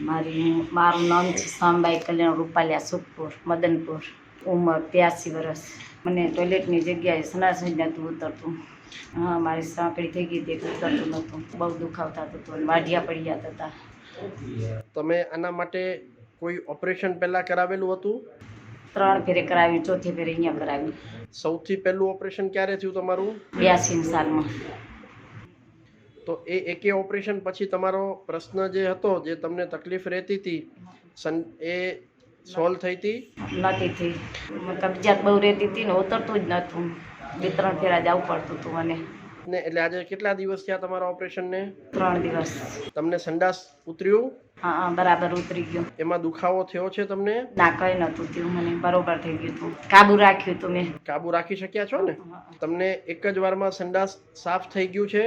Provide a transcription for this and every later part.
મારી મારું નામ છે સામબાઈ કલ્યાણ રૂપાલિયા સુખપુર મદનપુર. ઉંમર ત્યાસી વર્ષ મને ટોયલેટની જગ્યાએ સનાસન નહોતું ઉતરતું. હા મારી સાંકળી થઈ ગઈ હતી ઉતરતું નહોતું. બહુ દુખાવતા હતું અને વાઢિયા પડી જતા હતા. તમે આના માટે કોઈ ઓપરેશન પહેલાં કરાવેલું હતું? ત્રણ ફેરે કરાવી ચોથી ફેરે અહીંયા કરાવી. સૌથી પહેલું ઓપરેશન ક્યારે થયું તમારું? બ્યાસી સાલમાં. તો એ એકે ઓપરેશન પછી તમારો પ્રશ્ન જે હતો, જે તમને તકલીફ રહેતી હતી, સન એ સોલ્વ થઈ હતી? નથી થઈ. કબજિયાત બહુ રહેતી હતી ને, ઉતરતું જ નહોતું. બે ત્રણ ફેરા જવું પડતું હતું મને. ને એટલે આજે કેટલા દિવસ થયા તમારા ઓપરેશનને? ત્રણ દિવસ. તમને સંડાસ ઉતર્યું? હા હા બરાબર ઉતરી ગયું. એમાં દુખાવો થયો છે તમને? ના કંઈ નહોતું થયું. મને બરોબર થઈ ગયું હતું. કાબુ રાખ્યું હતું મેં. કાબુ રાખી શક્યા છો ને? તમને એક જ વારમાં સંડાસ સાફ થઈ ગયું છે?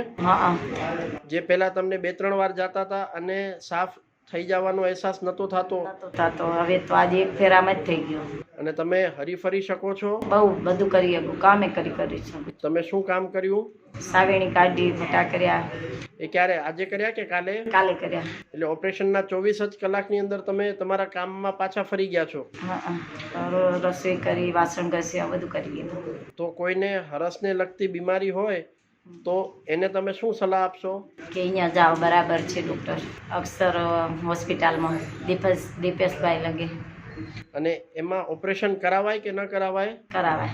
જે પેલા તમને બે ત્રણ વાર જતા હતા અને સાફ થઈ જવાનો અહેસાસ નહોતો થતો? થતો. હવે તો આજે એક ફેરામાં જ થઈ ગયો. અને તમે હરીફરી શકો છો? બહુ બધું કરી શકું. કામે કરી કરી છું તમે શું કામ કર્યું? સાવેણી કાઢી મોટા કર્યા. એ ક્યારે? આજે કર્યા કે કાલે? કાલે કર્યા. એટલે ઓપરેશનના ચોવીસ જ કલાકની અંદર તમે તમારા કામમાં પાછા ફરી ગયા છો? રસોઈ કરી વાસણ ઘસ્યા બધું કરી લીધું. તો કોઈને હરસને લગતી બીમારી હોય તો એને તમે શું સલાહ આપશો? કે અહીંયા જાઓ બરાબર છે ડૉક્ટર અક્ષર હોસ્પિટલમાં દીપેશ દીપેશભાઈ લગે. અને એમાં ઓપરેશન કરાવાય કે ન કરાવાય? કરાવાય.